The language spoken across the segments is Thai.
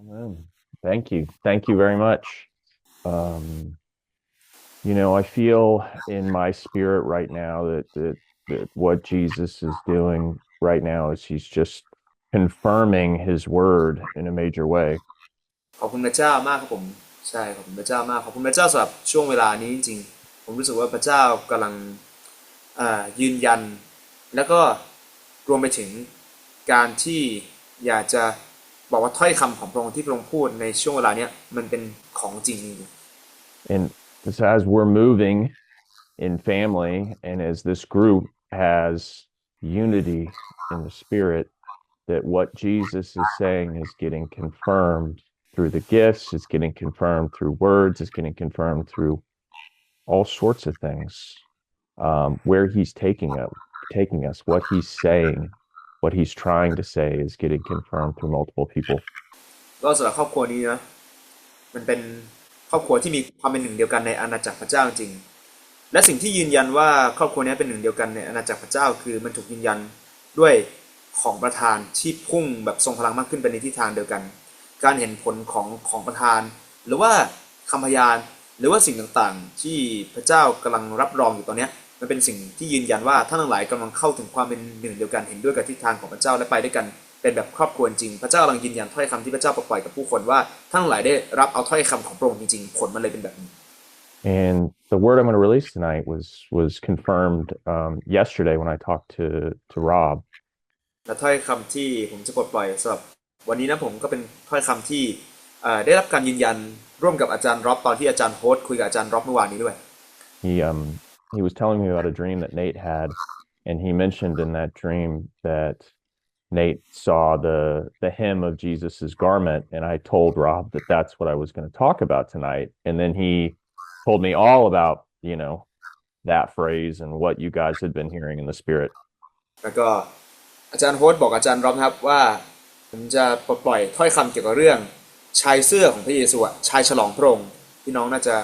Amen. Thank you. Thank you very much. Um, you know, I feel in my spirit right now that, that that what Jesus is doing right now is he's just confirming his word in a major way. ขอบคุณพระเจ้ามากครับผม ใช่ขอบคุณพระเจ้ามากขอบคุณพระเจ้าสำหรับช่วงเวลานี้จริงๆ ผมรู้สึกว่าพระเจ้ากำลังอ่ายืนยัน แล้วก็รวมไปถึงการที่อยากจะ บอกว่าถ้อยคำของพระองค์ที่พระองค์พูดในช่วงเวลาเนี้ยมันเป็นของจริงจริง And so as we're moving in family and as this group has unity in the spirit, that what Jesus is saying is getting confirmed through the gifts, it's getting confirmed through words, it's getting confirmed through all sorts of things. Um, where he's taking us, taking us, what he's saying, what he's trying to say is getting confirmed through multiple people. ก็สำหรับครอบครัวนี้นะมันเป็นครอบครัวที่มีความเป็นหนึ่งเดียวกันในอาณาจักรพระเจ้าจริง และสิ่งที่ยืนยันว่าครอบครัวนี้เป็นหนึ่งเดียวกันในอาณาจักรพระเจ้า คือมันถูกยืนยันด้วยของประธานที่พุ่งแบบทรงพลังมากขึ้นไปในทิศทางเดียวกัน การเห็นผลของของประธาน หรือว่าคำพยาน หรือว่าสิ่งต่างๆ ที่พระเจ้ากำลังรับรองอยู่ตอนนี้ มันเป็นสิ่งที่ยืนยันว่าท่านทั้งหลายกำลังเข้าถึงความเป็นหนึ่งเดียวกันเห็นด้วยกับทิศทางของพระเจ้าและไปด้วยกันเป็นแบบครอบครัวจริง พระเจ้ากำลังยืนยันถ้อยคำที่พระเจ้าปล่อยกับผู้คนว่าท่านทั้งหลายได้รับเอาถ้อยคำของพระองค์จริงๆผลมันเลยเป็นแบบนี้ And the word I'm going to release tonight was was confirmed um, yesterday when I talked to to Rob. และถ้อยคำที่ผมจะปลดปล่อยสำหรับวันนี้นะผมก็เป็นถ้อยคำที่เอ่อได้รับการยืนยันร่วมกับอาจารย์ร็อบตอนที่อาจารย์โฮสต์คุยกับอาจารย์ร็อบเมื่อวานนี้ด้วย He um he was telling me about a dream that Nate had, and he mentioned in that dream that Nate saw the the hem of Jesus's garment, and I told Rob that that's what I was going to talk about tonight, and then he told me all about you know that phrase and what you guys had been hearing in the spirit. แล้วก็อาจารย์โฮสต์บอกอาจารย์ร็อบนะครับว่าผมจะปลดปล่อยถ้อยคำเกี่ยวกับเรื่องชายเสื้อของพระเยซูอะชายฉลองพระองค์พี่น้องน่าจะ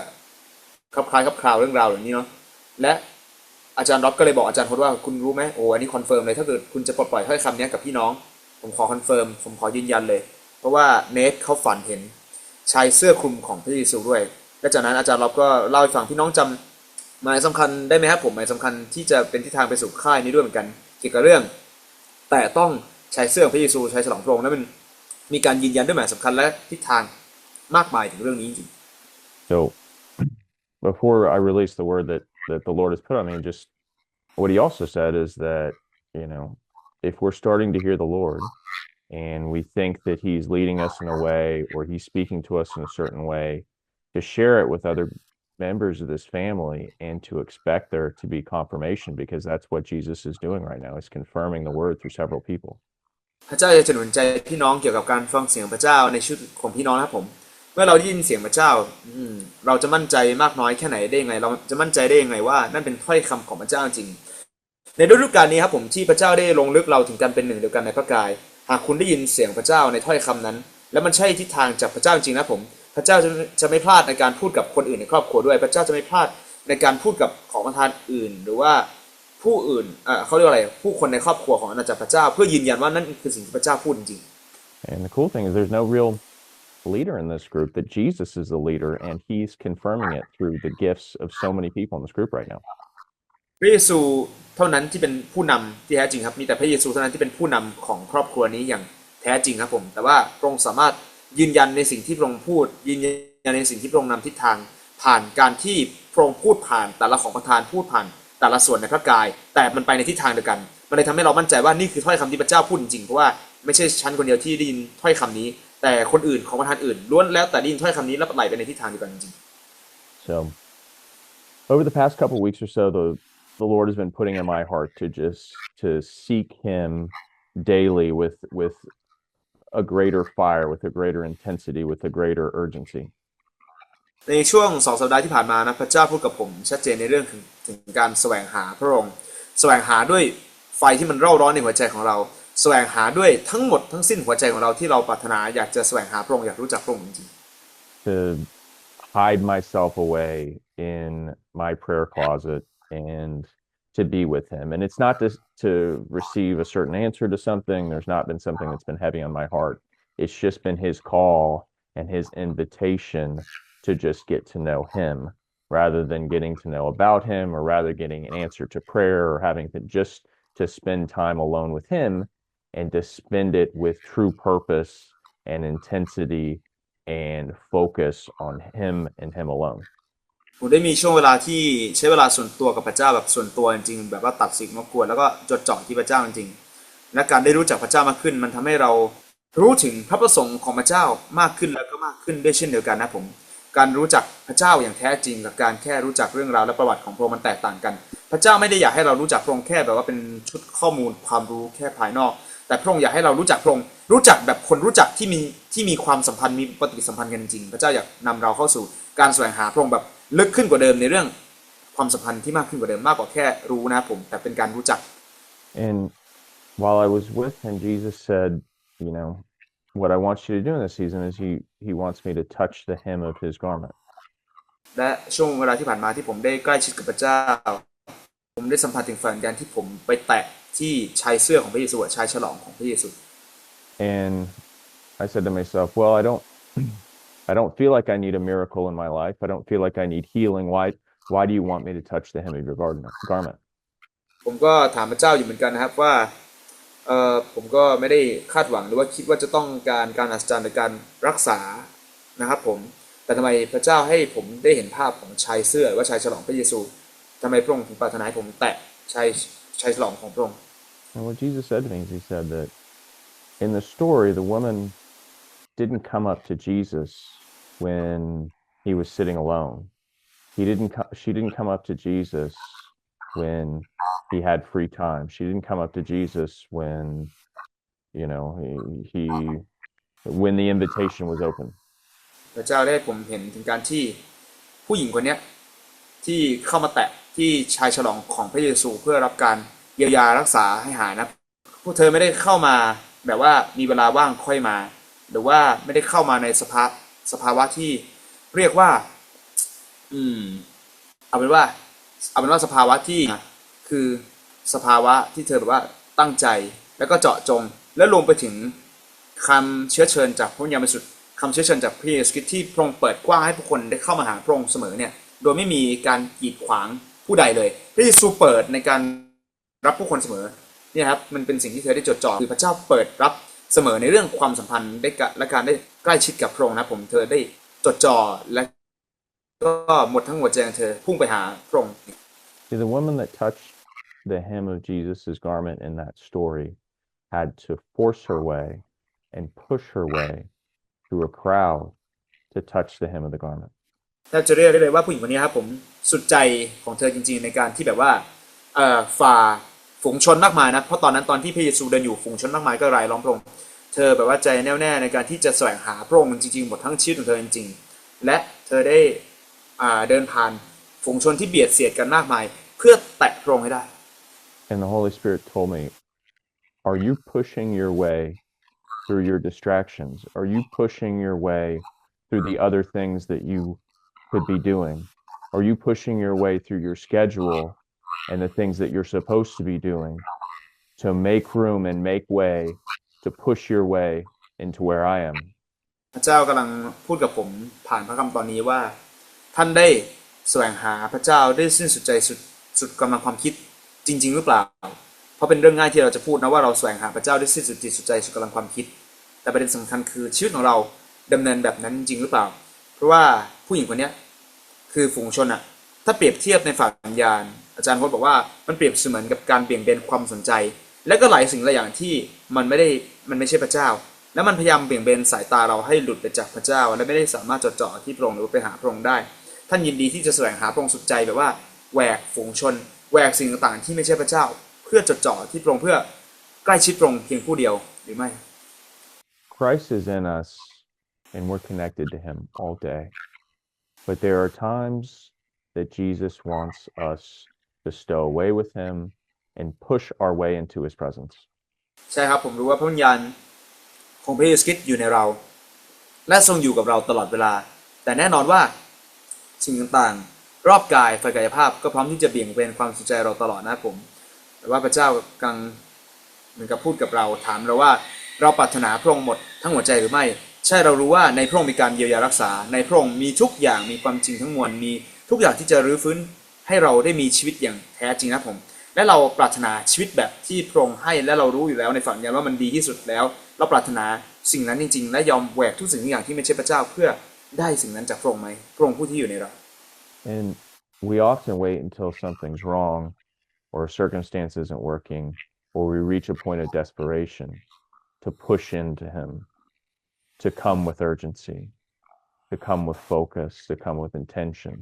คลับคล้ายคลับคราวเรื่องราวอย่างนี้เนาะ และอาจารย์ร็อบก็เลยบอกอาจารย์ฮสต์ว่าคุณรู้ไหมโอ้อันนี้คอนเฟิร์มเลยถ้าเกิดคุณจะปลดปล่อยถ้อยคำนี้กับพี่น้อง ผมขอคอนเฟิร์มผมขอยืนยันเลย เพราะว่าเนทเขาฝันเห็นชายเสื้อคลุมของพระเยซูด้วยและจากนั้นอาจารย์ร็อบก็เล่าให้ฟังพี่น้องจำหมายสำคัญได้ไหมครับผมหมายสำคัญที่จะเป็นทิศทางไปสู่ค่ายนี้ด้วยเหมือนกัน เกี่ยวกับเรื่อง แต่ต้องใช้เสื้อของพระเยซูใช้ฉลองพระองค์และมันมีการยืนยันด้วยหมายสำคัญและทิศทางมากมายถึงเรื่องนี้จริง So before I release the word that that the Lord has put on me, just what he also said is that, you know, if we're starting to hear the Lord and we think that he's leading us in a way or he's speaking to us in a certain way, to share it with other members of this family and to expect there to be confirmation because that's what Jesus is doing right now. He's confirming the word through several people. พระเจ้าจะหนุนใจพี่น้องเกี่ยวกับการฟังเสียงพระเจ้าในชุดของพี่น้องนะครับผม เ มื่อเราได้ยินเสียงพระเจ้า อืเราจะมั่นใจมากน้อยแค่ไหนได้ยังไง เราจะมั่นใจได้ยังไงว่า นั่นเป็นถ้อยคำของพระเจ้าจริง ในฤดูกาลนี้ครับผมที่พระเจ้าได้ลงลึกเราถึงการเป็นหนึ่งเดียวกันในพระกาย หากคุณได้ยินเสียงพระเจ้าในถ้อยคำนั้น แล้วมันใช่ทิศทางจากพระเจ้าจริงนะผม พระเจ้าจะจะไม่พลาดในการพูดกับคนอื่นในครอบครัวด้วย พระเจ้าจะไม่พลาดในการพูดกับของประทานอื่น หรือว่าผู้อื่นเอ่อเขาเรียกว่าอะไร ผู้คนในครอบครัวของอาณาจักรพระเจ้า เพื่อยืนยันว่านั่นคือสิ่งที่พระเจ้าพูดจริง And the cool thing is there's no real leader in this group, that Jesus is the leader and he's confirming it through the gifts of so many people in this group right now. พระเยซูเท่านั้นที่เป็นผู้นำที่แท้จริงครับมีแต่พระเยซูเท่านั้นที่เป็นผู้นำของครอบครัวนี้อย่างแท้จริงครับผม แต่ว่าพระองค์สามารถยืนยันในสิ่งที่พระองค์พูด ยืนยันในสิ่งที่พระองค์นำทิศทางผ่านการที่พระองค์พูดผ่าน แต่ละของประธานพูดผ่าน แต่ละส่วนในพระกาย แต่มันไปในทิศทางเดียวกัน มันเลยทำให้เรามั่นใจว่านี่คือถ้อยคำที่พระเจ้าพูดจริงๆเพราะว่าไม่ใช่ฉันคนเดียวที่ได้ยินถ้อยคำนี้ แต่คนอื่นของประธานอื่นล้วนแล้วแต่ได้ยินถ้อยคำนี้แล้วไหลไปในทิศทางเดียวกันจริง So over the past couple weeks or so, the the Lord has been putting in my heart to just to seek him daily with with a greater fire, with a greater intensity, with a greater urgency. ในช่วงสองสัปดาห์ที่ผ่านมานะพระเจ้าพูดกับผมชัดเจนในเรื่องถึงถึงการแสวงหาพระองค์แสวงหาด้วยไฟที่มันเร่าร้อนในหัวใจของเรา แสวงหาด้วยทั้งหมดทั้งสิ้นหัวใจของเราที่เราปรารถนาอยากจะแสวงหาพระองค์อยากรู้จักพระองค์จริง to hide myself away in my prayer closet and to be with him. And it's not just to receive a certain answer to something. There's not been something that's been heavy on my heart. It's just been his call and his invitation to just get to know him rather than getting to know about him or rather getting an answer to prayer or having to just to spend time alone with him And to spend it with true purpose and intensity and focus on him and him alone. ผมได้มีช่วงเวลาที่ใช้เวลาส่วนตัวกับพระเจ้าแบบส่วนตัวจริงๆแบบว่าตัดสิ่งรบกวนแล้วก็จดจ่อที่พระเจ้าจริงๆและการได้รู้จักพระเจ้ามากขึ้น มันทำให้เรารู้ถึงพระประสงค์ของพระเจ้ามากขึ้นแล้วก็มากขึ้นด้วยเช่นเดียวกันนะผมการรู้จักพระเจ้าอย่างแท้จริงกับการแค่รู้จักเรื่องราวและประวัติของพระองค์มันแตกต่างกัน พระเจ้าไม่ได้อยากให้เรารู้จักพระองค์แค่แบบว่าเป็นชุดข้อมูลความรู้แค่ภายนอก แต่พระองค์อยากให้เรารู้จักพระองค์รู้จักแบบคนรู้จักที่มีที่มีความสัมพันธ์มีปฏิสัมพันธ์กันจริงๆพระเจ้าอยากนำเราเข้าสู่การแสวงหาพระองค์แบบลึกขึ้นกว่าเดิมในเรื่องความสัมพันธ์ที่มากขึ้นกว่าเดิมมากกว่าแค่รู้นะผมแต่เป็นการรู้จัก And while I was with him, Jesus said, you know, what I want you to do in this season is he he wants me to touch the hem of his garment. และช่วงเวลาที่ผ่านมาที่ผมได้ใกล้ชิดกับพระเจ้า ผมได้สัมผัสถึงฝันการที่ผมไปแตะ ที่ชายเสื้อของพระเยซูอะชายฉลองของพระเยซู And I said to myself, well, I don't I don't feel like I need a miracle in my life. I don't feel like I need healing. Why why do you want me to touch the hem of your garden, garment? ผมก็ถามพระเจ้าอยู่เหมือนกันนะครับว่าเออผมก็ไม่ได้คาดหวังหรือว่าคิดว่าจะต้องการการอัศจรรย์ในการรักษานะครับผมแต่ทำไมพระเจ้าให้ผมได้เห็นภาพของชายเสื้อหรือว่าชายฉลองพระเยซูทำไมพระองค์ถึงปรารถนาให้ผมแตะชายชายฉลองของพระองค์ And what Jesus said to me is he said that in the story, the woman didn't come up to Jesus when he was sitting alone. He didn't co- she didn't come up to Jesus when he had free time. She didn't come up to Jesus when you know he, he when the invitation was open. พระเจ้าได้ให้ผมเห็นถึงการที่ผู้หญิงคนเนี้ยที่เข้ามาแตะที่ชายฉลองของพระเยซูเพื่อรับการ เยียวยารักษาให้หายนะ พวกเธอไม่ได้เข้ามาแบบว่ามีเวลาว่างค่อยมา หรือว่าไม่ได้เข้ามาในสภาสภาวะที่เรียกว่า อืม เอาเป็นว่า เอาเป็นว่าสภาวะที่คือสภาวะที่เธอแบบว่าตั้งใจแล้วก็เจาะจง และรวมไปถึงคำเชื้อเชิญจากพระวิญาณบริสุทธิ์คำเชื้อเชิญจากพระเยซูคริสต์ที่พระองค์เปิดกว้างให้ผู้คนได้เข้ามาหาพระองค์เสมอเนี่ย โดยไม่มีการกีดขวางผู้ใดเลย พระเยซูเปิดในการ รับผู้คนเสมอเนี่ยครับมันเป็นสิ่งที่เธอได้จดจ่อคือพระเจ้าเปิดรับเสมอในเรื่องความสัมพันธ์ได้กะและการได้ใกล้ชิดกับพระองค์นะผมเธอได้จดจ่อและก็หมดทั้งหัวใจของเธอพุ่งไปหาพระองค์ See, the woman that touched the hem of Jesus's garment in that story had to force her way and push her way through a crowd to touch the hem of the garment. แทบจะเรียกได้เลยว่าผู้หญิงคนนี้ครับผมสุดใจของเธอจริงๆในการที่แบบว่าเอ่อฝ่า ฝูงชนมากมายนะเพราะตอนนั้นตอนที่พระเยซูเดินอยู่ฝูงชนมากมายก็รายล้อมพระองค์เธอแบบว่าใจแน่วแน่ในการที่จะแสวงหาพระองค์จริงๆหมดทั้งชีวิตของเธอจริงๆและเธอได้อ่าเดินผ่านฝูงชนที่เบียดเสียดกันมากมาย เพื่อแตะพระองค์ให้ได้ And the Holy Spirit told me, Are you pushing your way through your distractions? Are you pushing your way through the other things that you could be doing? Are you pushing your way through your schedule and the things that you're supposed to be doing to make room and make way to push your way into where I am? พระเจ้ากำลังพูดกับผมผ่านพระคำตอนนี้ว่า ท่านได้แสวงหาพระเจ้าได้สิ้นสุดใจสุดสุดกำลังความคิดจริง ๆ หรือเปล่า เพราะเป็นเรื่องง่ายที่เราจะพูดนะว่าเราแสวงหาพระเจ้าได้สิ้นสุดจิตสุดใจสุดกำลังความคิด แต่ประเด็นสำคัญคือชีวิตของเราดำเนินแบบนั้นจริงหรือเปล่า เพราะว่าผู้หญิงคนนี้คือฝูงชนอะถ้าเปรียบเทียบในฝ่ายวิญญาณ อาจารย์พจน์บอกว่ามันเปรียบเสมือนกับการเบี่ยงเบนความสนใจ และก็หลายสิ่งหลายอย่างที่มันไม่ได้มันไม่ใช่พระเจ้า แล้วมันพยายามเบี่ยงเบนสายตาเราให้หลุดไปจากพระเจ้า และไม่ได้สามารถจดจ่อที่พระองค์หรือไปหาพระองค์ได้ ท่านยินดีที่จะแสวงหาพระองค์สุดใจแบบว่าแหวกฝูงชนแหวกสิ่งต่างๆที่ไม่ใช่พระเจ้า เพื่อจดจ่อที่พระองค์เพื่อใกล้ชิดพระองค์เพียงผู้เดียวหรือไม่ Christ is in us and we're connected to him all day. But there are times that Jesus wants us to stow away with him and push our way into his presence. ใช่ครับผมรู้ว่าพระวิญญาณของพระเยซูคริสต์อยู่ในเรา และทรงอยู่กับเราตลอดเวลา แต่แน่นอนว่าสิ่งต่างๆ รอบกายฝ่ายกายภาพก็พร้อมที่จะเบี่ยงเบนความสนใจเราตลอดนะครับผม แต่ว่าพระเจ้ากำลังเหมือนกับพูดกับเราถามเราว่าเราปรารถนาพระองค์หมดทั้งหัวใจหรือไม่ ใช่เรารู้ว่าในพระองค์มีการเยียวยารักษา ในพระองค์มีทุกอย่างมีความจริงทั้งมวลมีทุกอย่างที่จะรื้อฟื้น ให้เราได้มีชีวิตอย่างแท้จริงนะผม และเราปรารถนาชีวิตแบบที่พระองค์ให้และเรารู้อยู่แล้วในฝันยันว่ามันดีที่สุดแล้ว เราปรารถนาสิ่งนั้นจริง ๆ และยอมแหวกทุกสิ่งทุกอย่างที่ไม่ใช่พระเจ้าเพื่อได้สิ่งนั้นจากพระองค์ไหมพระองค์ผู้ที่อยู่ในเรา And we often wait until something's wrong or a circumstance isn't working or we reach a point of desperation to push into Him, to come with urgency, to come with focus, to come with intention.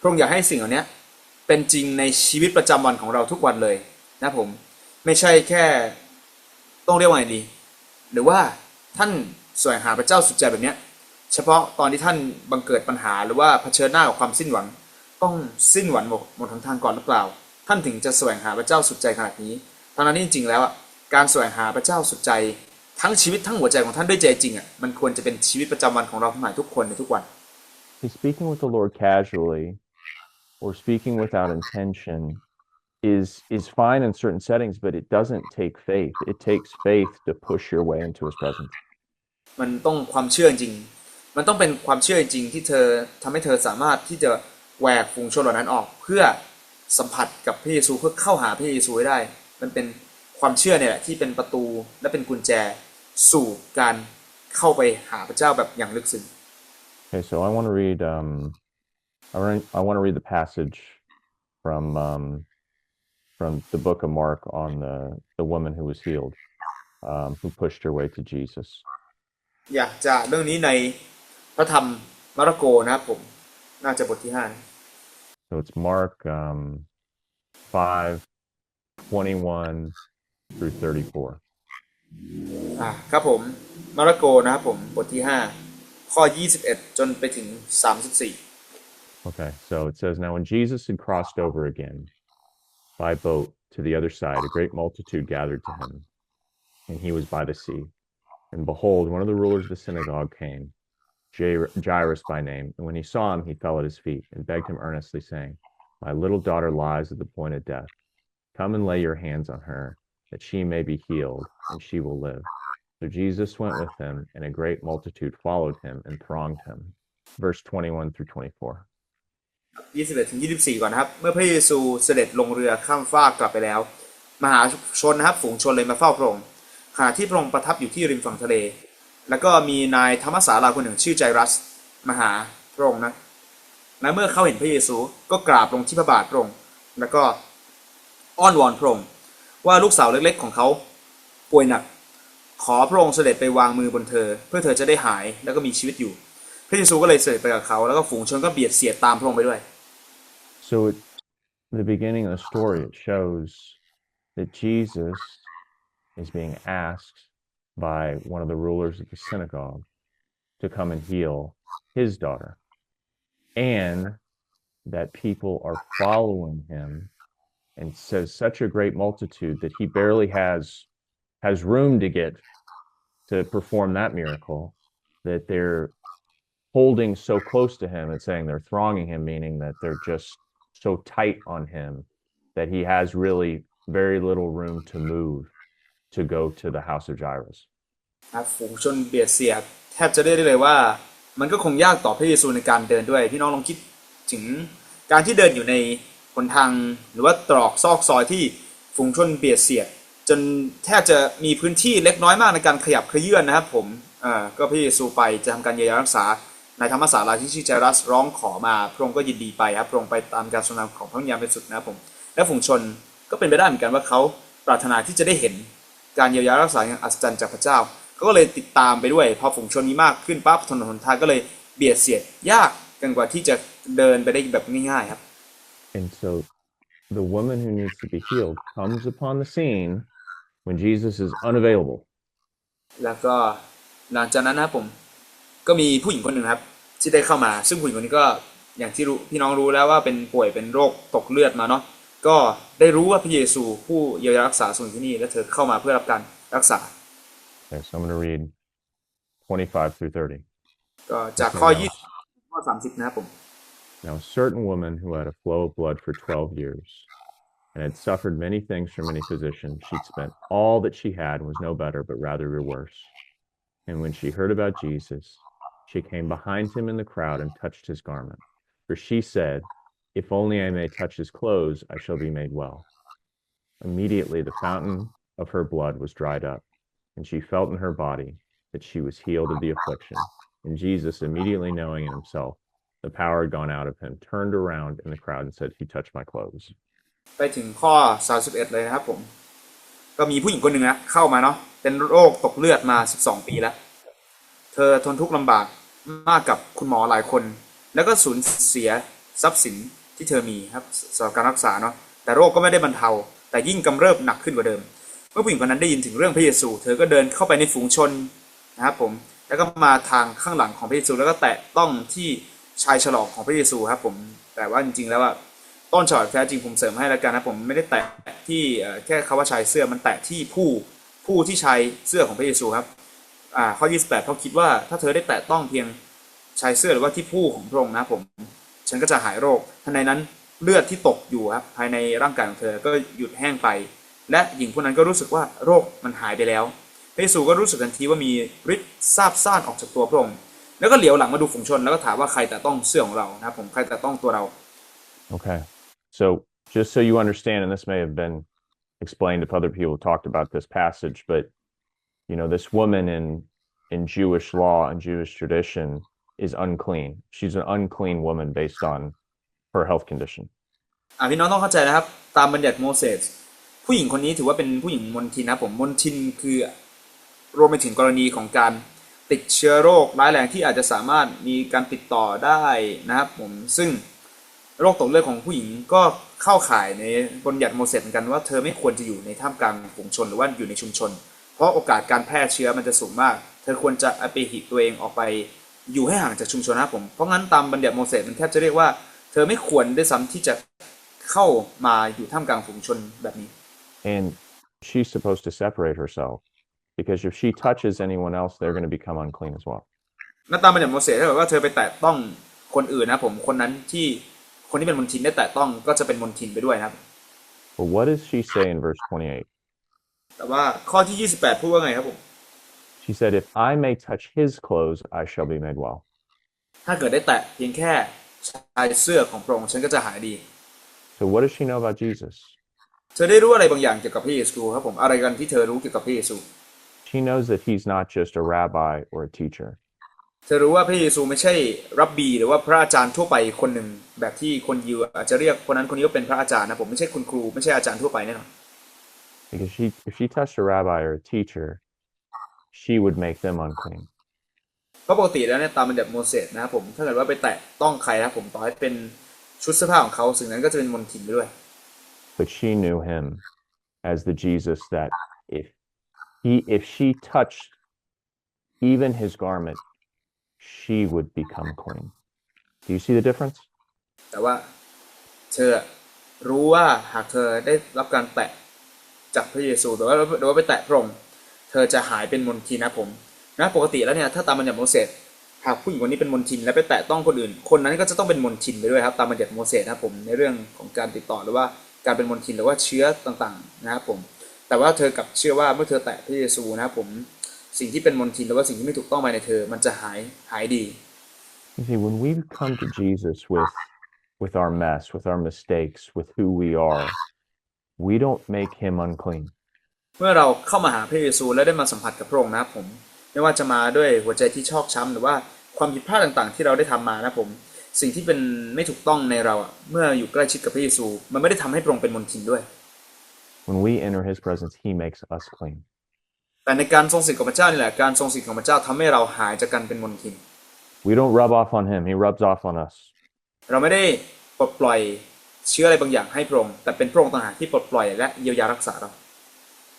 พระองค์อยากให้สิ่งเหล่านี้เป็นจริงในชีวิตประจำวันของเราทุกวันเลยนะผมไม่ใช่แค่ต้องเรียกว่าไงดี หรือว่าท่านสวงหาพระเจ้าสุดใจแบบนี้เฉพาะตอนที่ท่านบังเกิดปัญหาหรือว่าเผชิญหน้ากับความสิ้นหวัง ต้องสิ้นหวังหมดหมดทั้งทางก่อนหรือเปล่า ท่านถึงจะแสวงหาพระเจ้าสุดใจขนาดนี้ทั้งนั้นจริงๆแล้วอะการแสวงหาพระเจ้าสุดใจ ทั้งชีวิตทั้งหัวใจของท่านด้วยใจจริงอะมันควรจะเป็นชีวิตประจำวันของเราทั้งหลายทุกคนในทุกวัน See, speaking with the Lord casually or speaking without intention is is fine in certain settings, but it doesn't take faith. It takes faith to push your way into His presence. มันต้องความเชื่อจริง มันต้องเป็นความเชื่อจริงที่เธอทำให้เธอสามารถที่จะแหวกฝูงชนเหล่านั้นออกเพื่อสัมผัสกับพระเยซูเพื่อเข้าหาพระเยซูให้ได้ มันเป็นความเชื่อเนี่ยแหละที่เป็นประตูและเป็นกุญแจสู่การเข้าไปหาพระเจ้าแบบอย่างลึกซึ้ง Okay, so I want to read. Um, I want I want to read the passage from um, from the book of Mark on the the woman who was healed, um, who pushed her way to Jesus. อยากจะเรื่องนี้ในพระธรรมมาระโกนะครับผม น่าจะบทที่ห้านะ So it's Mark um, 5, 21 through 34. อ่าครับผมมาระโกนะครับผมบทที่ห้าข้อ 21 จนไปถึง 34 Okay, so it says, Now when Jesus had crossed over again by boat to the other side, a great multitude gathered to him, and he was by the sea. And behold, one of the rulers of the synagogue came, Jairus by name. And when he saw him, he fell at his feet and begged him earnestly, saying, My little daughter lies at the point of death. Come and lay your hands on her, that she may be healed, and she will live. So Jesus went with him, and a great multitude followed him and thronged him. Verse 21 through 24. 21ถึง24 ก่อนนะครับ เมื่อพระเยซูเสด็จลงเรือข้ามฟากกลับไปแล้ว มหาชนนะครับฝูงชนเลยมาเฝ้าพระองค์ขณะที่พระองค์ประทับอยู่ที่ริมฝั่งทะเล แล้วก็มีนายธรรมศาลาคนหนึ่งชื่อไจรัสมาหาพระองค์นะและเมื่อเขาเห็นพระเยซูก็กราบลงที่พระบาทพระองค์แล้วก็อ้อนวอนพระองค์ว่าลูกสาวเล็กๆของเขาป่วยหนัก ขอพระองค์เสด็จไปวางมือบนเธอ เพื่อเธอจะได้หายแล้วก็มีชีวิตอยู่ พระเยซูก็เลยเสด็จไปกับเขาแล้วก็ฝูงชนก็เบียดเสียดตามพระองค์ไปด้วย So, at the beginning of the story, it shows that Jesus is being asked by one of the rulers of the synagogue to come and heal his daughter, and that people are following him, and says such a great multitude that he barely has has room to get to perform that miracle, that they're holding so close to him and saying they're thronging him, meaning that they're just so tight on him that he has really very little room to move to go to the house of Jairus. ครับฝูงชนเบียดเสียดแทบจะเรียกได้เลยว่า มันก็คงยากต่อพระเยซูในการเดินด้วยพี่น้องลองคิดถึงการที่เดินอยู่ในหนทางหรือว่าตรอกซอกซอยที่ฝูงชนเบียดเสียด จนแทบจะมีพื้นที่เล็กน้อยมากในการขยับเคลื่อนนะครับผมอ่าก็พระเยซูไปจะทำการเยียวยารักษา นายธรรมศาลาที่ชื่อไจรัสร้องขอมาพระองค์ก็ยินดีไปครับพระองค์ไปตามการทรงนำของพระวิญญาณบริสุทธิ์นะครับผมและฝูงชนก็เป็นไปได้เหมือนกันว่าเขาปรารถนาที่จะได้เห็นการเยียวยารักษาอย่างอัศจรรย์จากพระเจ้าเขาก็เลยติดตามไปด้วย พอฝูงชนมีมากขึ้นปั๊บถนนหนทางก็เลยเบียดเสียดยากกันกว่าที่จะเดินไปได้แบบง่ายๆครับ And so the woman who needs to be healed comes upon the scene when Jesus is unavailable. แล้วก็หลังจากนั้นนะครับผม ก็มีผู้หญิงคนหนึ่งครับ ที่ได้เข้ามา ซึ่งผู้หญิงคนนี้ก็อย่างที่รู้พี่น้องรู้แล้วว่าเป็นป่วยเป็นโรคตกเลือดมาเนาะก็ได้รู้ว่าพระเยซูผู้เยียวยารักษาทรงอยู่ที่นี่และเธอเข้ามาเพื่อรับการรักษา Okay, so I'm going to read 25 through 30. ก็จากข้อ20ข้อ30นะครับผม Now, a certain woman who had a flow of blood for 12 years and had suffered many things from many physicians. She'd spent all that she had and was no better, but rather grew worse. And when she heard about Jesus, she came behind him in the crowd and touched his garment. For she said, If only I may touch his clothes, I shall be made well. Immediately the fountain of her blood was dried up, and she felt in her body that she was healed of the affliction. And Jesus, immediately knowing in himself the power had gone out of him, turned around in the crowd and said, He touched my clothes. ไปถึงข้อ 31 เลยนะครับผม ก็มีผู้หญิงคนหนึ่งนะเข้ามาเนาะเป็นโรคตกเลือดมา 12 ปีแล้ว เธอทนทุกข์ลำบากมากกับคุณหมอหลายคน แล้วก็สูญเสียทรัพย์สินที่เธอมีครับสำหรับการรักษาเนาะแต่โรคก็ไม่ได้บรรเทา แต่ยิ่งกำเริบหนักขึ้นกว่าเดิม เมื่อผู้หญิงคนนั้นได้ยินถึงเรื่องพระเยซู เธอก็เดินเข้าไปในฝูงชนนะครับผมแล้วก็มาทางข้างหลังของพระเยซู แล้วก็แตะต้องที่ชายฉลองของพระเยซูครับผมแต่ว่าจริงๆแล้วว่าต้นฉบับแท้จริงผมเสริมให้แล้วกันนะผมไม่ได้แตะที่แค่คำว่าชายเสื้อมันแตะที่ผู้ผู้ที่ชายเสื้อของพระเยซูครับ อ่าข้อ 28 เขาคิดว่าถ้าเธอได้แตะต้องเพียงชายเสื้อหรือว่าที่ผู้ของพระองค์นะผม ฉันก็จะหายโรคทันใดนั้นเลือดที่ตกอยู่ครับภายในร่างกายของเธอก็หยุดแห้งไป และหญิงคนนั้นก็รู้สึกว่าโรคมันหายไปแล้วพระเยซูก็รู้สึกทันทีว่ามีฤทธิ์ซาบซ่านออกจากตัวพระองค์แล้วก็เหลียวหลังมาดูฝูงชนแล้วก็ถามว่าใครแต่ต้องเสื้อของเรานะผมใครแต่ต้องตัวเรา Okay. So just so you understand, and this may have been explained if other people talked about this passage, but you know, this woman in in Jewish law and Jewish tradition is unclean. She's an unclean woman based on her health condition. อ่าพี่น้องต้องเข้าใจนะครับ ตามบัญญัติโมเสสผู้หญิงคนนี้ถือว่าเป็นผู้หญิงมนทินนะผมมนทินคือรวมไปถึงกรณีของการติดเชื้อโรคร้ายแรงที่อาจจะสามารถมีการติดต่อได้นะครับผมซึ่งโรคตกเลือดของผู้หญิงก็เข้าข่ายในบัญญัติโมเสสเหมือนกันว่าเธอไม่ควรจะอยู่ในท่ามกลางฝูงชนหรือว่าอยู่ในชุมชน เพราะโอกาสการแพร่เชื้อมันจะสูงมาก เธอควรจะอเปหิตัวเองออกไปอยู่ให้ห่างจากชุมชนนะครับผม เพราะงั้นตามบัญญัติโมเสสมันแทบจะเรียกว่าเธอไม่ควรด้วยซ้ำที่จะเข้ามาอยู่ท่ามกลางฝูงชนแบบนี้ And she's supposed to separate herself because if she touches anyone else, they're going to become unclean as well. นั่นตามบัญญัติโมเสสถ้าเกิดว่าเธอไปแตะต้องคนอื่นนะครับผมคนนั้นที่คนที่เป็นมนทินได้แตะต้องก็จะเป็นมนทินไปด้วยนะครับ But what does she say in verse 28? แต่ว่าข้อที่ 28 พูดว่าไงครับผม She said, If I may touch his clothes, I shall be made well. ถ้าเกิดได้แตะเพียงแค่ชายเสื้อของพระองค์ฉันก็จะหายดี So what does she know about Jesus? เธอได้รู้อะไรบางอย่างเกี่ยวกับพระเยซูครับผม อะไรกันที่เธอรู้เกี่ยวกับพระเยซู She knows that he's not just a rabbi or a teacher. เธอรู้ว่าพระเยซูไม่ใช่รับบีหรือว่าพระอาจารย์ทั่วไปคนหนึ่งแบบที่คนยิวอาจจะเรียกคนนั้นคนนี้ว่าเป็นพระอาจารย์นะผมไม่ใช่คุณครูไม่ใช่อาจารย์ทั่วไปแน่นอน Because she, if she touched a rabbi or a teacher, she would make them unclean. เพราะปกติแล้วเนี่ยตามบัญญัติโมเสสนะครับผมถ้าเกิดว่าไปแตะต้องใครนะครับผมต่อให้เป็นชุดเสื้อผ้าของเขาสิ่งนั้นก็จะเป็นมลทินไปด้วย But she knew him as the Jesus that if he if she touched even his garment, she would become clean. Do you see the difference? แต่ว่าเธอรู้ว่าหากเธอได้รับการแตะ จากพระเยซูหรือว่าหรือว่าไปแตะพระองค์เธอจะหายเป็นมนทินนะผมนะปกติแล้วเนี่ยถ้าตามบัญญัติโมเสสหากผู้หญิงคนนี้เป็นมนทินและไปแตะต้องคนอื่น คนนั้นก็จะต้องเป็นมนทินไปด้วยครับตามบัญญัติโมเสสนะครับผมในเรื่องของการติดต่อหรือว่าการเป็นมนทินหรือว่าเชื้อต่างๆนะครับผมแต่ว่าเธอกับเชื่อว่าเมื่อเธอแตะพระเยซูนะครับผมสิ่งที่เป็นมนทินหรือว่าสิ่งที่ไม่ถูกต้องไปในเธอมันจะหายหายดี You see, when we come to Jesus with with our mess, with our mistakes, with who we are, we don't make him unclean. เมื่อเราเข้ามาหาพระเยซูและได้มาสัมผัสกับพระองค์นะครับผม ไม่ว่าจะมาด้วยหัวใจที่ชอกช้ำหรือว่าความผิดพลาดต่างๆ ที่เราได้ทำมานะครับผม สิ่งที่เป็นไม่ถูกต้องในเราอะเมื่ออยู่ใกล้ชิดกับพระเยซู มันไม่ได้ทำให้พระองค์เป็นมนทินด้วย When we enter his presence, he makes us clean. แต่ในการทรงสิทธิ์ของพระเจ้านี่แหละการทรงสิทธิ์ของพระเจ้าทำให้เราหายจากการเป็นมนทิน We don't rub off on him, he rubs off on us. เราไม่ได้ปลดปล่อย เชื้ออะไรบางอย่างให้พระองค์แต่เป็นพระองค์ต่างหากที่ปลดปล่อยและเยียวยารักษาเรา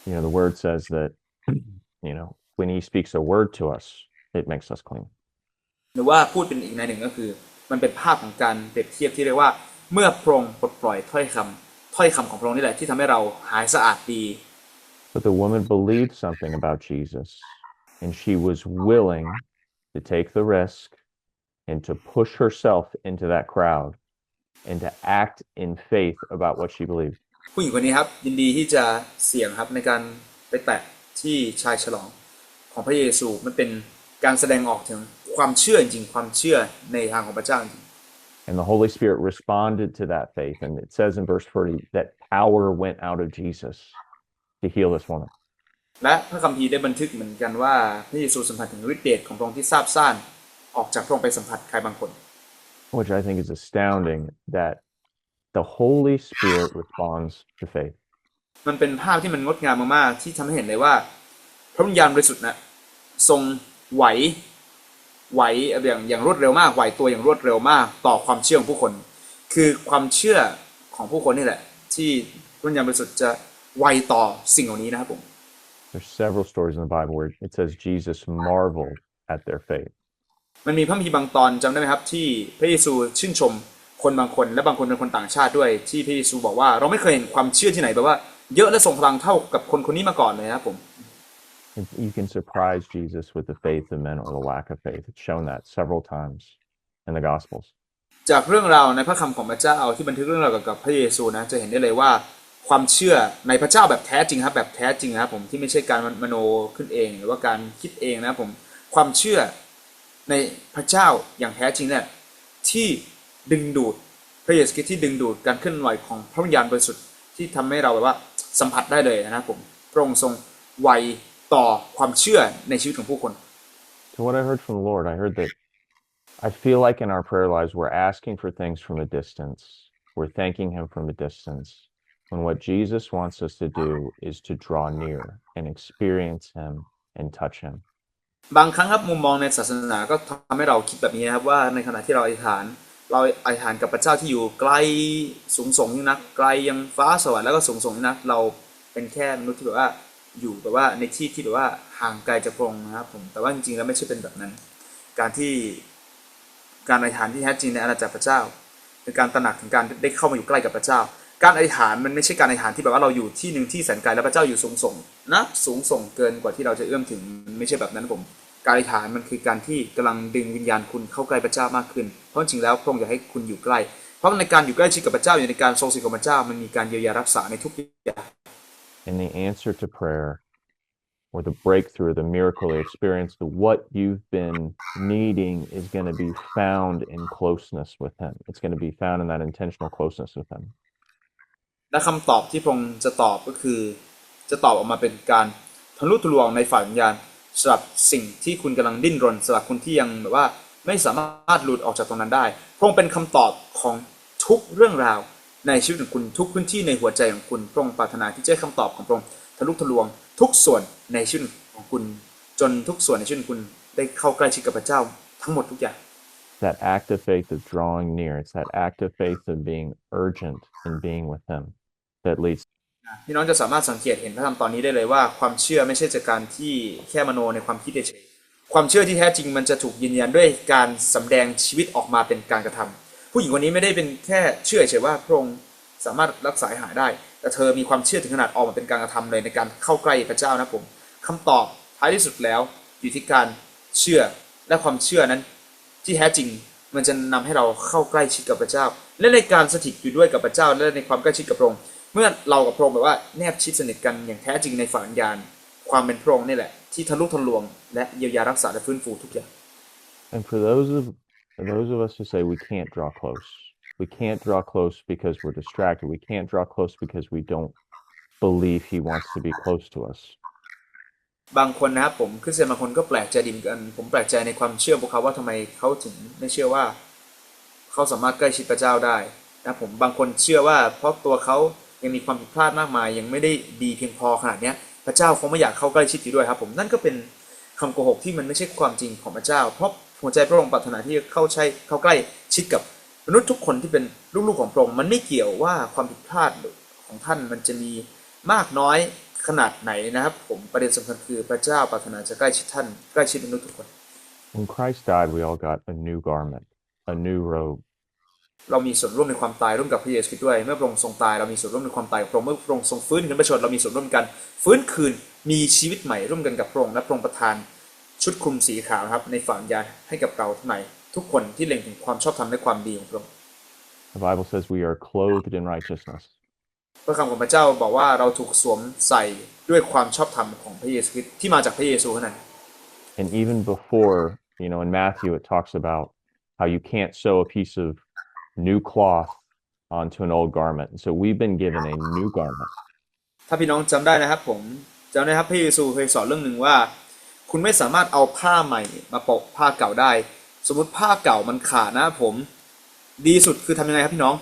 You know, the word says that, you know, when he speaks a word to us, it makes us clean. หรือว่าพูดเป็นอีกในหนึ่งก็คือ มันเป็นภาพของการเปรียบเทียบที่เรียกว่า เมื่อพระองค์ปลดปล่อยถ้อยคำถ้อยคำของพระองค์นี่แหละที่ทำให้เราหายสะอาดดี But the woman believed something about Jesus, and she was willing to take the risk and to push herself into that crowd and to act in faith about what she believed. ผู้หญิงคนนี้ครับยินดีที่จะเสี่ยงครับในการไปแตะที่ชายฉลองของพระเยซูมันเป็นการแสดงออกถึงความเชื่อจริงๆความเชื่อในทางของพระเจ้าจริง And the Holy Spirit responded to that faith. And it says in verse 40 that power went out of Jesus to heal this woman. และพระคัมภีร์ได้บันทึกเหมือนกันว่าพระเยซูสัมผัสถึงฤทธิเดชของพระองค์ที่ทราบซ่านออกจากพระองค์ไปสัมผัสใครบางคน which I think is astounding that the Holy Spirit responds to faith. มันเป็นภาพที่มันงดงามมากๆที่ทำให้เห็นเลยว่า พระวิญญาณบริสุทธิ์นะทรงไหวไหวอย่างอย่างรวดเร็วมากไหวตัวอย่างรวดเร็วมาก ต่อความเชื่อของผู้คน คือความเชื่อของผู้คนนี่แหละ ที่พระวิญญาณบริสุทธิ์จะไวต่อสิ่งเหล่านี้นะครับผม There's several stories in the Bible where it says Jesus marveled at their faith. มันมีพระคัมภีร์บางตอนจำได้ไหมครับ ที่พระเยซูชื่นชมคนบางคน และบางคนเป็นคนต่างชาติด้วย ที่พระเยซูบอกว่าเราไม่เคยเห็นความเชื่อที่ไหนแบบว่าเยอะและทรงพลังเท่ากับคนคนนี้มาก่อนเลยนะครับผม And You can surprise Jesus with the faith of men or the lack of faith. It's shown that several times in the Gospels. จากเรื่องราวในพระคำของพระเจ้าที่บันทึกเรื่องราวเกี่ยวกับพระเยซูนะจะเห็นได้เลยว่าความเชื่อในพระเจ้าแบบแท้จริงครับแบบแท้จริงนะครับผมที่ไม่ใช่การมโนขึ้นเอง หรือว่าการคิดเองนะครับผมความเชื่อ ในพระเจ้าอย่างแท้จริงเนี่ยที่ดึงดูดพระเยซูคริสต์ที่ดึงดูดการเคลื่อนไหวของพระวิญญาณบริสุทธิ์ที่ทำให้เราแบบว่าสัมผัสได้เลยนะครับผมพระองค์ทรงไวต่อความเชื่อในชีวิตของผู้คน So, what I heard from the Lord, I heard that I feel like in our prayer lives, we're asking for things from a distance, we're thanking Him from a distance. When what Jesus wants us to do is to draw near and experience Him and touch Him. บางครั้งครับมุมมองในศาสนาก็ทำให้เราคิดแบบนี้นะครับว่าในขณะที่เราอธิษฐาน เราอธิษฐานกับพระเจ้าที่อยู่ไกลสูงส่งยิ่งนัก ไกลยังฟ้าสวรรค์แล้วก็สูงส่งยิ่งนัก เราเป็นแค่มนุษย์ที่แบบว่าอยู่แบบว่าในที่ที่แบบว่าห่างไกลจากพระองค์นะครับผมแต่ว่าจริงๆแล้วไม่ใช่เป็นแบบนั้น การที่การอธิษฐานที่แท้จริงในอาณาจักรพระเจ้าเป็นการตระหนักถึงการได้เข้ามาอยู่ใกล้กับพระเจ้า การอธิษฐานมันไม่ใช่การอธิษฐานที่แบบว่าเราอยู่ที่หนึ่งที่แสนไกลแล้วพระเจ้าอยู่สูงส่งนะสูงส่งเกินกว่าที่เราจะเอื้อมถึงมันไม่ใช่แบบนั้นผมการอธิษฐานมันคือการที่กำลังดึงวิญญาณคุณเข้าใกล้พระเจ้ามากขึ้น เพราะจริงแล้วพระองค์อยากให้คุณอยู่ใกล้ เพราะในการอยู่ใกล้ชิดกับพระเจ้าอยู่ในการทรงสิทธิ์ของพระเจ้ามันมีการเยียวยารักษาในทุกอย่าง And the answer to prayer or the breakthrough, the miracle, the experience, the what you've been needing is going to be found in closeness with Him. It's going to be found in that intentional closeness with Him. และคำตอบที่พระองค์จะตอบก็คือ จะตอบออกมาเป็นการทะลุทะลวงในฝ่ายวิญญาณสำหรับสิ่งที่คุณกำลังดิ้นรนสำหรับคุณที่ยังแบบว่าไม่สามารถหลุดออกจากตรงนั้นได้พระองค์เป็นคำตอบของทุกเรื่องราวในชีวิตของคุณทุกพื้นที่ในหัวใจของคุณพระองค์ปรารถนาที่จะให้คำตอบของพระองค์ทะลุทะลวงทุกส่วนในชีวิตของคุณ จนทุกส่วนในชีวิตของคุณได้เข้าใกล้ชิดกับพระเจ้าทั้งหมดทุกอย่าง That act of faith of drawing near, it's that act of faith of being urgent in being with Him that leads พี่น้องจะสามารถสังเกตเห็นพระธรรมตอนนี้ได้เลยว่าความเชื่อไม่ใช่จากการที่แค่มโนในความคิดเฉยๆความเชื่อที่แท้จริงมันจะถูกยืนยันด้วยการสำแดงชีวิตออกมาเป็นการกระทำผู้หญิงคนนี้ไม่ได้เป็นแค่เชื่อเฉยว่าพระองค์สามารถรักษาให้หายได้ แต่เธอมีความเชื่อถึงขนาดออกมาเป็นการกระทำเลยในการเข้าใกล้พระเจ้านะผมคำตอบท้ายที่สุดแล้วอยู่ที่การเชื่อและความเชื่อนั้น ที่แท้จริง มันจะนำให้เราเข้าใกล้ชิดกับพระเจ้า และในการสถิตอยู่ด้วยกับพระเจ้า และในความใกล้ชิดกับพระองค์เมื่อเรากับพระองค์แบบว่าแนบชิดสนิทกันอย่างแท้จริงในฝ่ายวิญาณความเป็นพระองค์นี่แหละ ที่ทะลุทะลวง และเยียวยารักษาและฟื้นฟูทุกอย่าง And for those of those of us who say we can't draw close, we can't draw close because we're distracted. We can't draw close because we don't believe He wants to be close to us. บางคนนะครับผมคริสเตียนบางคนก็แปลกใจดีเหมือนกัน ผมแปลกใจในความเชื่อพวกเขาว่าทำไมเขาถึงไม่เชื่อว่าเขาสามารถใกล้ชิดพระเจ้าได้นะผมบางคนเชื่อว่าเพราะตัวเขายังมีความผิดพลาดมากมาย ยังไม่ได้ดีเพียงพอขนาดนี้พระเจ้าคงไม่อยากเข้าใกล้ชิดอยู่ด้วยครับผมนั่นก็เป็นคำโกหกที่มันไม่ใช่ความจริงของพระเจ้า เพราะหัวใจพระองค์ปรารถนาที่จะเข้าใช้เข้าใกล้ชิดกับมนุษย์ทุกคนที่เป็นลูกๆของพระองค์มันไม่เกี่ยวว่าความผิดพลาดของท่านมันจะมีมากน้อย ขนาดไหนนะครับผมประเด็นสำคัญคือพระเจ้าปรารถนาจะใกล้ชิดท่านใกล้ชิดมนุษย์ทุกคน When Christ died, we all got a new garment, a new robe. เรามีส่วนร่วมในความตายร่วมกับพระเยซูคริสต์ด้วยเมื่อพระองค์ทรงตายเรามีส่วนร่วมในความตายกับพระองค์เมื่อพระองค์ทรงฟื้นขึ้นประชนเรามีส่วนร่วมกัน ฟื้นคืนมีชีวิตใหม่ร่วมกันกับพระองค์และพระองค์ประทานชุดคลุมสีขาวนะครับในฝันยาให้กับเราทั้งหลายทุกคนที่เล็งถึงความชอบธรรมและความดีของพระองค์ The Bible says we are clothed in righteousness. พพระคำของพระเจ้าบอกว่าเราถูกสวมใส่ด้วยความชอบธรรมของพระเยซูคริสต์ที่มาจากพระเยซูเท่านั้น And even before, you know, in Matthew, it talks about how you can't sew a piece of new cloth onto an old garment. And so we've been given a new garment. ถ้าพี่น้องจำได้นะครับผมจำได้ครับพระเยซูเคยสอนเรื่องหนึ่งว่า คุณไม่สามารถเอาผ้าใหม่มาโปะผ้าเก่าได้ สมมติผ้าเก่ามันขาดนะครับผม ดีสุดคือทำยังไงครับพี่น้อง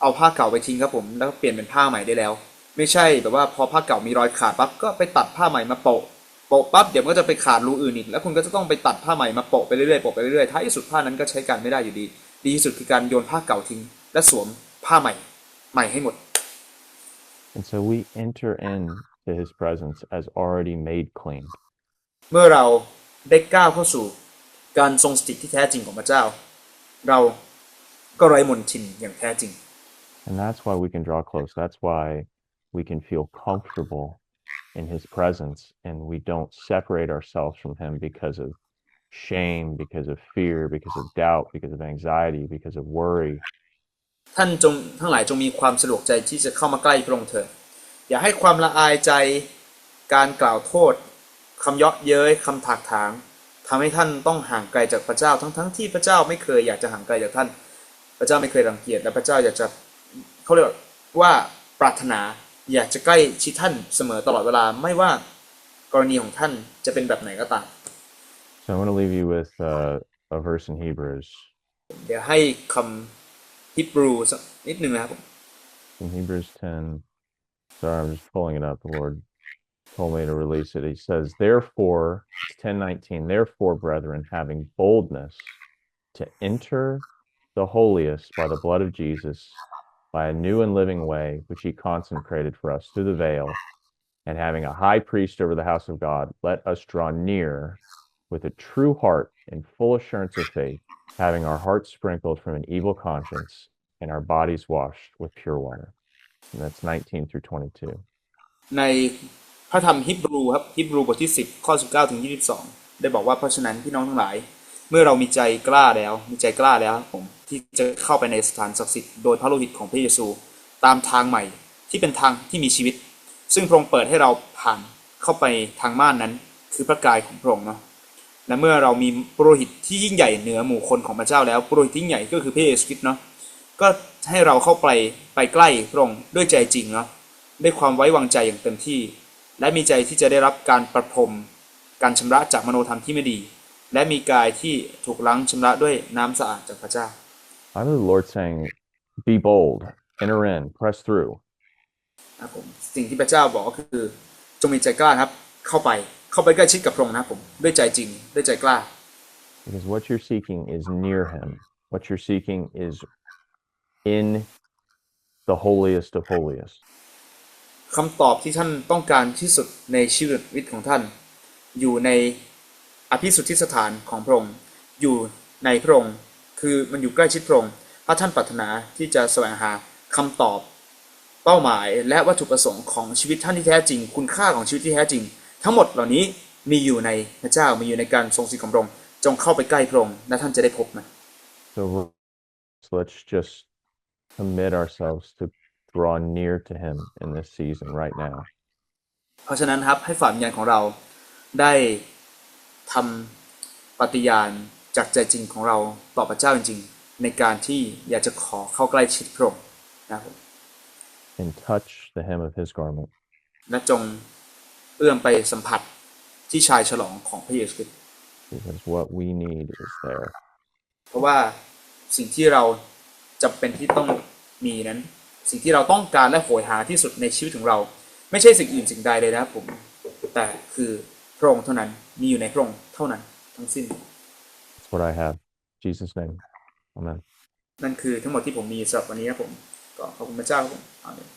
เอาผ้าเก่าไปทิ้งครับผมแล้วก็เปลี่ยนเป็นผ้าใหม่ได้แล้ว ไม่ใช่แบบว่าพอผ้าเก่ามีรอยขาดปั๊บก็ไปตัดผ้าใหม่มาโปะโปะปั๊บเดี๋ยวมันก็จะไปขาดรูอื่นอีกแล้วคุณก็จะต้องไปตัดผ้าใหม่มาโปะไปเรื่อยๆโปะไปเรื่อยๆท้ายที่สุดผ้านั้นก็ใช้การไม่ได้อยู่ดี ดีที่สุดคือการโยนผ้าเก่าทิ้ง และสวมผ้าใหม่ใหม่ให้หมด And so we enter into his presence as already made clean. เมื่อเราได้ก้าวเข้าสู่การทรงสถิตที่แท้จริงของพระเจ้า เราก็ไร้มนทินอย่างแท้จริง And that's why we can draw close. That's why we can feel comfortable in his presence and we don't separate ourselves from him because of shame, because of fear, because of doubt, because of anxiety, because of worry. ท่านจงทั้งหลายจงมีความสะดวกใจที่จะเข้ามาใกล้พระองค์เถิดอย่าให้ความละอายใจการกล่าวโทษคำเยาะเย้ยคำถากถางทำให้ท่านต้องห่างไกลจากพระเจ้าทั้งๆทที่พระเจ้าไม่เคยอยากจะห่างไกลจากท่าน พระเจ้าไม่เคยรังเกียจและพระเจ้าอยากจะ เขาเรียกว่าปรารถนาอยากจะใกล้ชิดท่านเสมอตลอดเวลาไม่ว่ากรณีของท่านจะเป็นแบบไหนก็ตาม So I want to leave you with uh, a verse in Hebrews. เดี๋ยวให้คำฮิบรูสักนิดหนึ่งนะครับผม In Hebrews 10, sorry, I'm just pulling it up. The Lord told me to release it. He says, Therefore, it's 1019, therefore, brethren, having boldness to enter the holiest by the blood of Jesus, by a new and living way, which he consecrated for us through the veil, and having a high priest over the house of God, let us draw near with a true heart in full assurance of faith, having our hearts sprinkled from an evil conscience and our bodies washed with pure water. And that's 19 through 22. ในพระธรรมฮิบรูครับฮิบรูบทที่ 10 ข้อ 19 ถึง 22 ได้บอกว่าเพราะฉะนั้นพี่น้องทั้งหลาย เมื่อเรามีใจกล้าแล้ว มีใจกล้าแล้วครับผม ที่จะเข้าไปในสถานศักดิ์สิทธิ์โดยพระโลหิตของพระเยซู ตามทางใหม่ที่เป็นทางที่มีชีวิต ซึ่งพระองค์เปิดให้เราผ่านเข้าไปทางม่านนั้น คือพระกายของพระองค์เนาะและเมื่อเรามีปุโรหิตที่ยิ่งใหญ่เหนือหมู่คนของพระเจ้าแล้วปุโรหิตที่ยิ่งใหญ่ก็คือพระเยซูคริสต์เนาะก็ให้เราเข้าไปไปใกล้พระองค์ด้วยใจจริงเนาะด้วยความไว้วางใจอย่างเต็มที่ และมีใจที่จะได้รับการประพรมการชำระจากมโนธรรมที่ไม่ดี และมีกายที่ถูกล้างชำระด้วยน้ำสะอาดจากพระเจ้า I hear the Lord saying, Be bold, enter in, press through. นะครับผมสิ่งที่พระเจ้าบอกก็คือจงมีใจกล้าครับเข้าไปเข้าไปใกล้ชิดกับพระองค์นะครับผมด้วยใจจริงด้วยใจกล้า Because what you're seeking is near Him. What you're seeking is in the holiest of holiest. คำตอบที่ท่านต้องการที่สุดในชีวิตของท่าน อยู่ในอภิสุทธิสถานของพระองค์อยู่ในพระองค์ คือมันอยู่ใกล้ชิดพระองค์ถ้าท่านปรารถนาที่จะแสวงหาคำตอบ เป้าหมายและวัตถุประสงค์ของชีวิตท่านที่แท้จริง คุณค่าของชีวิตที่แท้จริง ทั้งหมดเหล่านี้มีอยู่ในพระเจ้ามีอยู่ในการทรงสิทธิ์ของพระองค์จงเข้าไปใกล้พระองค์และท่านจะได้พบมัน So let's just commit ourselves to draw near to Him in this season right now. เพราะฉะนั้นครับให้ฝ่ายวิญญาณของเราได้ทำปฏิญาณ จากใจจริงของเราต่อพระเจ้าจริงๆ ในการที่อยากจะขอเข้าใกล้ชิดพระองค์นะครับผม and touch the hem of His garment. และจงเอื้อมไปสัมผัสที่ชายฉลองของพระเยซูคริสต์ Because what we need is there. เพราะว่าสิ่งที่เราจำเป็นที่ต้องมีนั้น สิ่งที่เราต้องการและโหยหาที่สุดในชีวิตของเรา ไม่ใช่สิ่งอื่นสิ่งใดเลยนะครับผมแต่คือพระองค์เท่านั้นมีอยู่ในพระองค์เท่านั้นทั้งสิ้น That's what I have. In Jesus' name. Amen. นั่นคือทั้งหมดที่ผมมีสำหรับวันนี้ครับผม ก็ขอบคุณพระเจ้าครับผมอาเมน